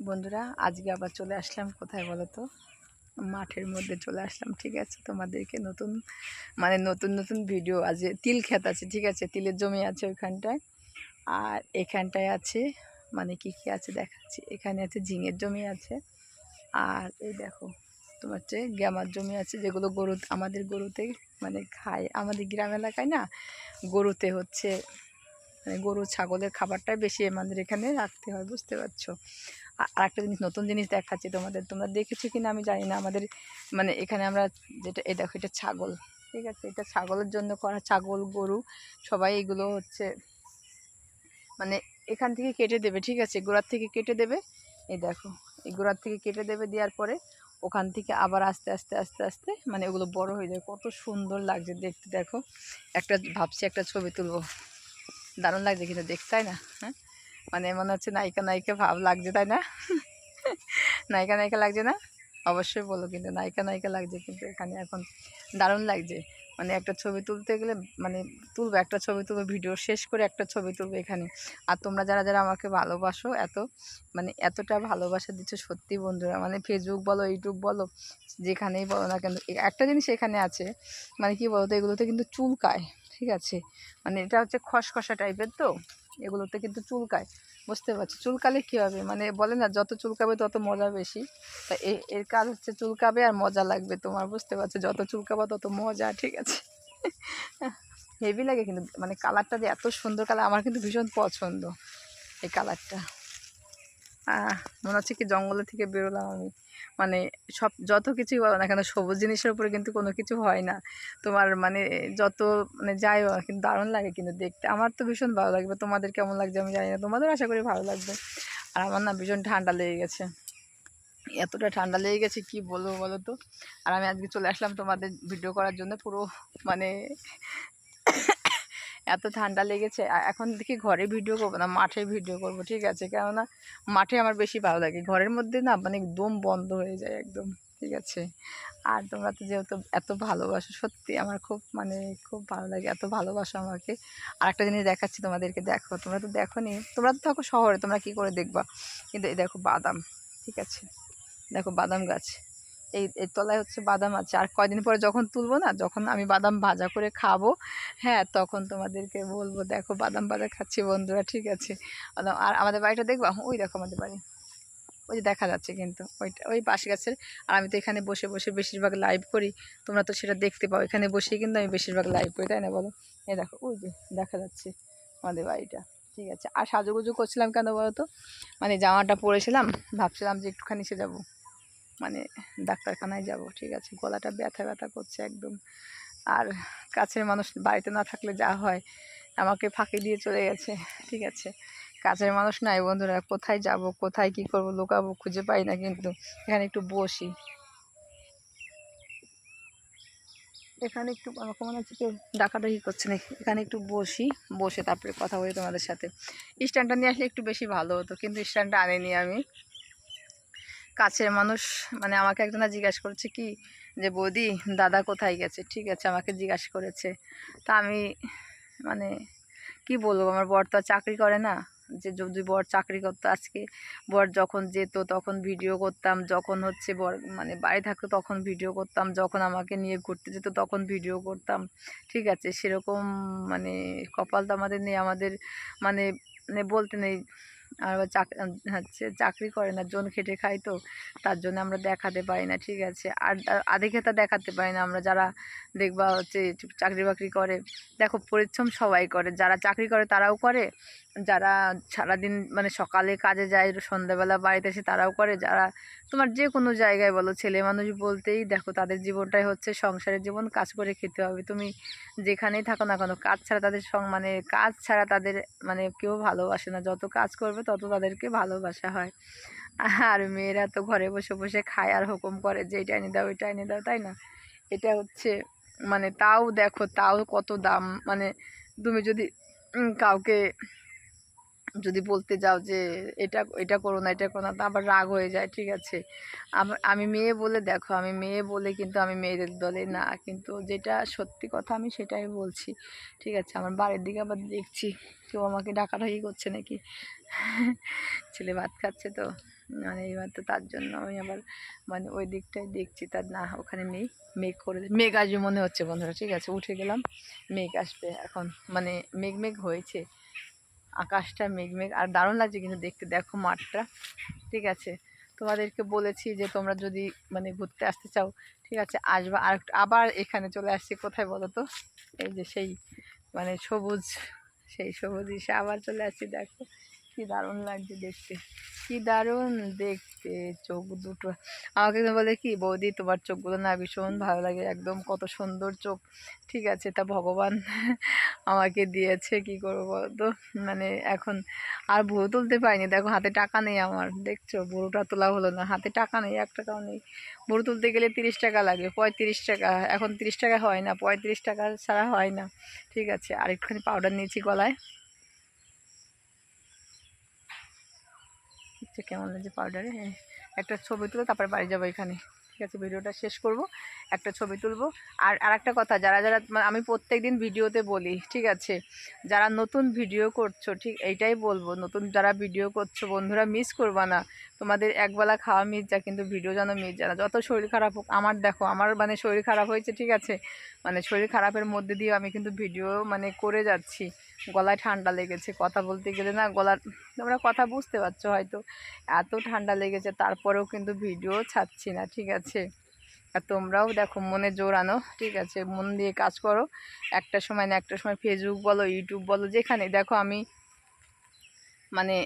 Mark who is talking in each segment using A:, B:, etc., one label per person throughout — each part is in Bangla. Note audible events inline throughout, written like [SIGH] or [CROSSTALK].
A: বন্ধুরা, আজকে আবার চলে আসলাম কোথায় বলো তো মাঠের মধ্যে চলে আসলাম, ঠিক আছে? তোমাদেরকে নতুন মানে নতুন নতুন ভিডিও আজ তিল ক্ষেত আছে, ঠিক আছে? তিলের জমি আছে ওইখানটায়। আর এখানটায় আছে মানে কি কি আছে দেখাচ্ছি? এখানে আছে ঝিঙের জমি আছে। আর এই দেখো, তোমার হচ্ছে গ্যামার জমি আছে, যেগুলো গরু, আমাদের গরুতে মানে খায়, আমাদের গ্রাম এলাকায় না, গরুতে হচ্ছে মানে গরু, ছাগলের খাবারটাই বেশি আমাদের এখানে রাখতে হয়, বুঝতে পারছ? আর একটা জিনিস, নতুন জিনিস দেখাচ্ছি তোমাদের। তোমরা দেখেছ কি না আমি জানি না। আমাদের মানে এখানে আমরা যেটা, এই দেখো, এটা ছাগল, ঠিক আছে? এটা ছাগলের জন্য করা ছাগল, গরু, সবাই এগুলো হচ্ছে মানে এখান থেকে কেটে দেবে, ঠিক আছে? গোড়ার থেকে কেটে দেবে, এই দেখো, এই গোড়ার থেকে কেটে দেবে, দেওয়ার পরে ওখান থেকে আবার আস্তে আস্তে আস্তে আস্তে মানে ওগুলো বড় হয়ে যায় কত সুন্দর লাগছে দেখতে, দেখো। একটা ভাবছি একটা ছবি তুলবো। দারুণ লাগছে কিন্তু দেখতে, তাই না? হ্যাঁ? মানে মনে হচ্ছে নায়িকা নায়িকা ভাব লাগছে, তাই না? নায়িকা নায়িকা লাগছে না? অবশ্যই বলো কিন্তু, নায়িকা নায়িকা লাগছে কিন্তু এখানে এখন। দারুণ লাগছে। মানে একটা ছবি তুলতে গেলে মানে তুলবো, একটা ছবি তুলবো, ভিডিও শেষ করে একটা ছবি তুলবো এখানে। আর তোমরা যারা যারা আমাকে ভালোবাসো এত মানে এতটা ভালোবাসা দিচ্ছ সত্যি বন্ধুরা মানে ফেসবুক বলো ইউটিউব বলো, যেখানেই বলো না কেন একটা জিনিস এখানে আছে মানে কি বলতো, এগুলোতে কিন্তু চুলকায়, ঠিক আছে? মানে এটা হচ্ছে খসখসা টাইপের তো? এগুলোতে কিন্তু চুলকায়, বুঝতে পারছি। চুলকালে কী হবে? মানে বলে না, যত চুলকাবে তত মজা বেশি। তা এর কাজ হচ্ছে চুলকাবে আর মজা লাগবে তোমার, বুঝতে পারছ? যত চুলকাবা তত মজা, ঠিক আছে? [LAUGHS] হেভি লাগে কিন্তু মানে কালারটা যে এত সুন্দর কালার আমার কিন্তু ভীষণ পছন্দ এই কালারটা মনে হচ্ছে কি জঙ্গলের থেকে বেরোলাম আমি। মানে সব যত কিছুই বলো না কেন, সবুজ জিনিসের উপরে কিন্তু কোনো কিছু হয় না। তোমার মানে যত মানে যাই কিন্তু দারুণ লাগে কিন্তু দেখতে। আমার তো ভীষণ ভালো লাগবে। তোমাদের কেমন লাগছে আমি জানি না। তোমাদের আশা করি ভালো লাগবে। আর আমার না ভীষণ ঠান্ডা লেগে গেছে। এতটা ঠান্ডা লেগে গেছে, কি বলব বলো তো? আর আমি আজকে চলে আসলাম তোমাদের ভিডিও করার জন্য পুরো মানে এত ঠান্ডা লেগেছে। এখন দেখি ঘরে ভিডিও করব না, মাঠে ভিডিও করব, ঠিক আছে? কেননা মাঠে আমার বেশি ভালো লাগে। ঘরের মধ্যে না মানে দম বন্ধ হয়ে যায় একদম, ঠিক আছে? আর তোমরা তো যেহেতু এত ভালোবাসো, সত্যি আমার খুব মানে খুব ভালো লাগে এত ভালোবাসো আমাকে। আর একটা জিনিস দেখাচ্ছি তোমাদেরকে, দেখো, তোমরা তো দেখো নি তোমরা তো থাকো শহরে, তোমরা কি করে দেখবা? কিন্তু এই দেখো বাদাম, ঠিক আছে? দেখো বাদাম গাছ। এই এর তলায় হচ্ছে বাদাম আছে। আর কয়দিন পরে যখন তুলবো না, যখন আমি বাদাম ভাজা করে খাব হ্যাঁ তখন তোমাদেরকে বলব, দেখো, বাদাম ভাজা খাচ্ছি বন্ধুরা, ঠিক আছে। আর আমাদের বাড়িটা দেখবা? ওই দেখো আমাদের বাড়ি। ওই যে দেখা যাচ্ছে কিন্তু ওইটা ওই পাশে গাছের। আর আমি তো এখানে বসে বসে বেশিরভাগ লাইভ করি। তোমরা তো সেটা দেখতে পাও। এখানে বসেই কিন্তু আমি বেশিরভাগ লাইভ করি, তাই না বলো? এই দেখো, ওই যে দেখা যাচ্ছে আমাদের বাড়িটা, ঠিক আছে। আর সাজুগুজু করছিলাম কেন বলো তো? মানে জামাটা পরেছিলাম, ভাবছিলাম যে একটুখানি সে যাব মানে ডাক্তারখানায় যাব, ঠিক আছে? গলাটা ব্যথা ব্যথা করছে একদম। আর কাছের মানুষ বাড়িতে না থাকলে যা হয়, আমাকে ফাঁকি দিয়ে চলে গেছে, ঠিক আছে? কাছের মানুষ নাই বন্ধুরা, কোথায় যাব, কোথায় কি করব, লুকাবো খুঁজে পাই না কিন্তু। এখানে একটু বসি। এখানে একটু আমাকে মনে হচ্ছে কেউ ডাকাডাকি করছে না এখানে একটু বসি, বসে তারপরে কথা বলি তোমাদের সাথে। স্ট্যান্ডটা নিয়ে আসলে একটু বেশি ভালো হতো, কিন্তু স্ট্যান্ডটা আনিনি আমি। কাছের মানুষ মানে আমাকে একজনা জিজ্ঞাসা করেছে কি যে, বৌদি, দাদা কোথায় গেছে? ঠিক আছে, আমাকে জিজ্ঞাসা করেছে। তা আমি মানে কি বলব, আমার বর তো চাকরি করে না। যে, যদি বর চাকরি করতো আজকে, বর যখন যেত তখন ভিডিও করতাম, যখন হচ্ছে বর মানে বাড়ি থাকতো তখন ভিডিও করতাম, যখন আমাকে নিয়ে ঘুরতে যেত তখন ভিডিও করতাম। ঠিক আছে, সেরকম মানে কপাল তো আমাদের নেই, আমাদের মানে মানে বলতে নেই। আর হচ্ছে চাকরি করে না, জন খেটে খাই তো, তার জন্য আমরা দেখাতে পারি না, ঠিক আছে। আর আর আধে খেতা দেখাতে পারি না আমরা, যারা দেখবা হচ্ছে চাকরি বাকরি করে। দেখো, পরিশ্রম সবাই করে, যারা চাকরি করে তারাও করে, যারা সারাদিন মানে সকালে কাজে যায়, সন্ধ্যাবেলা বাড়িতে এসে তারাও করে, যারা তোমার যে কোনো জায়গায় বলো, ছেলে মানুষ বলতেই দেখো, তাদের জীবনটাই হচ্ছে সংসারের জীবন, কাজ করে খেতে হবে। তুমি যেখানেই থাকো না কেন, কাজ ছাড়া তাদের সং মানে কাজ ছাড়া তাদের মানে কেউ ভালোবাসে না, যত কাজ করবে তত তাদেরকে ভালোবাসা হয়। আর মেয়েরা তো ঘরে বসে বসে খায় আর হুকুম করে যে এটা এনে দাও এটা এনে দাও, তাই না? এটা হচ্ছে মানে তাও দেখো তাও কত দাম। মানে তুমি যদি কাউকে যদি বলতে যাও যে এটা এটা করো না, এটা করো না, তা আবার রাগ হয়ে যায়, ঠিক আছে? আমি মেয়ে বলে দেখো, আমি মেয়ে বলে কিন্তু আমি মেয়েদের দলে না। কিন্তু যেটা সত্যি কথা আমি সেটাই বলছি, ঠিক আছে? আমার বাড়ির দিকে আবার দেখছি, কেউ আমাকে ডাকাডাকি করছে নাকি? [LAUGHS] ছেলে ভাত খাচ্ছে তো মানে তো তার জন্য আমি আবার মানে ওই দিকটায় দেখছি, তার না, ওখানে নেই মেঘ করে, মেঘ আসবে মনে হচ্ছে বন্ধুরা, ঠিক আছে, উঠে গেলাম, মেঘ আসবে এখন মানে মেঘ মেঘ হয়েছে, আকাশটা মেঘ মেঘ, আর দারুণ লাগছে কিন্তু দেখতে, দেখো মাঠটা, ঠিক আছে, তোমাদেরকে বলেছি যে তোমরা যদি মানে ঘুরতে আসতে চাও, ঠিক আছে, আসবা, আর আবার এখানে চলে আসছি, কোথায় বলো তো, এই যে সেই মানে সবুজ, সেই সবুজ আবার চলে আসছি, দেখো কি দারুণ লাগছে দেখতে। কি দারুণ দেখতে, চোখ দুটো। আমাকে বলে কি, বৌদি, তোমার চোখগুলো না ভীষণ ভালো লাগে, একদম কত সুন্দর চোখ। ঠিক আছে, তা ভগবান [LAUGHS] আমাকে দিয়েছে, কি করব বলতো? মানে এখন আর ভুরু তুলতে পারিনি। দেখো, হাতে টাকা নেই আমার, দেখছ? ভুরুটা তোলা হলো না, হাতে টাকা নেই, এক টাকাও নেই। ভুরু তুলতে গেলে তিরিশ টাকা লাগে, পঁয়ত্রিশ টাকা, এখন তিরিশ টাকা হয় না, পঁয়ত্রিশ টাকা ছাড়া হয় না। ঠিক আছে আর একটুখানি পাউডার নিয়েছি গলায়। কেমন লাগছে পাউডারে হ্যাঁ একটা ছবি তুলে তারপরে বাড়ি যাব এখানে। ঠিক আছে, ভিডিওটা শেষ করব, একটা ছবি তুলব। আর আর একটা কথা, যারা যারা মানে আমি প্রত্যেক দিন ভিডিওতে বলি, ঠিক আছে, যারা নতুন ভিডিও করছ, ঠিক এইটাই বলব, নতুন যারা ভিডিও করছ, বন্ধুরা মিস করবা না। তোমাদের একবেলা খাওয়া মিস যা কিন্তু ভিডিও যেন মিস যায় না। যত শরীর খারাপ হোক, আমার দেখো, আমার মানে শরীর খারাপ হয়েছে, ঠিক আছে মানে শরীর খারাপের মধ্যে দিয়ে আমি কিন্তু ভিডিও মানে করে যাচ্ছি। গলায় ঠান্ডা লেগেছে, কথা বলতে গেলে না গলার তোমরা কথা বুঝতে পারছ হয়তো, এত ঠান্ডা লেগেছে, তারপরেও কিন্তু ভিডিও ছাড়ছি না, ঠিক আছে। আর তোমরাও দেখো মনে জোর আনো, ঠিক আছে? মন দিয়ে কাজ করো। একটা সময় না একটা সময় ফেসবুক বলো ইউটিউব বলো, যেখানে দেখো আমি মানে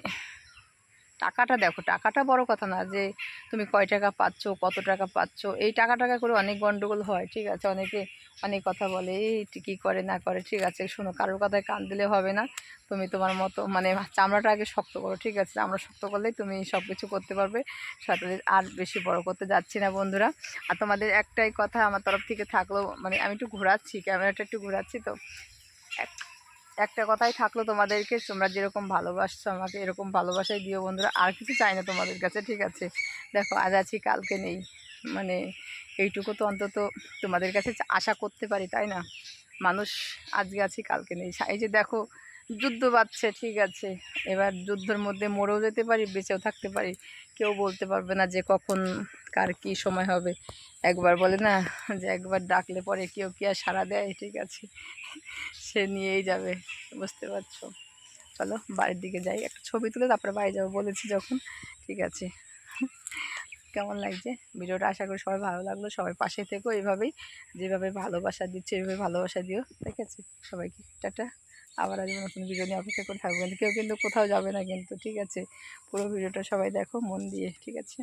A: টাকাটা দেখো, টাকাটা বড় কথা না যে তুমি কয় টাকা পাচ্ছ, কত টাকা পাচ্ছ, এই টাকা টাকা করে অনেক গন্ডগোল হয়, ঠিক আছে? অনেকে অনেক কথা বলে, এই কী করে না করে? ঠিক আছে, শোনো, কারোর কথায় কান দিলে হবে না। তুমি তোমার মতো মানে চামড়াটা আগে শক্ত করো, ঠিক আছে? চামড়া শক্ত করলেই তুমি সব কিছু করতে পারবে। সাথে আর বেশি বড় করতে যাচ্ছি না, বন্ধুরা। আর তোমাদের একটাই কথা আমার তরফ থেকে থাকল মানে আমি একটু ঘোরাচ্ছি, ক্যামেরাটা একটু ঘোরাচ্ছি তো। এক- একটা কথাই থাকল তোমাদেরকে, তোমরা যেরকম ভালোবাসছো আমাকে, এরকম ভালোবাসাই দিও বন্ধুরা। আর কিছু চাই না তোমাদের কাছে, ঠিক আছে? দেখো, আজ আছি, কালকে নেই। মানে এইটুকু তো অন্তত তোমাদের কাছে আশা করতে পারি, তাই না? মানুষ, আজকে আছি, কালকে নেই। এই যে দেখো, যুদ্ধ বাজছে ঠিক আছে? এবার যুদ্ধের মধ্যে মরেও যেতে পারি, বেঁচেও থাকতে পারি। কেউ বলতে পারবে না যে কখন কার কী সময় হবে? একবার বলে না যে একবার ডাকলে পরে কেউ কি আর সাড়া দেয়? ঠিক আছে। সে নিয়েই যাবে, বুঝতে পারছ? চলো বাড়ির দিকে যাই, একটা ছবি তুলে তারপরে বাড়ি যাব বলেছি যখন। ঠিক আছে। কেমন লাগছে? ভিডিওটা আশা করি সবাই ভালো লাগল। সবাই পাশে থেকো এইভাবেই। যেভাবে ভালোবাসা দিচ্ছে, এইভাবে ভালোবাসা দিও। ঠিক আছে? সবাইকে টাটা। আবার আজ নতুন ভিডিও নিয়ে অপেক্ষা করে থাকব। কিন্তু কেউ কিন্তু কোথাও যাবে না কিন্তু, ঠিক আছে? পুরো ভিডিওটা সবাই দেখো মন দিয়ে, ঠিক আছে?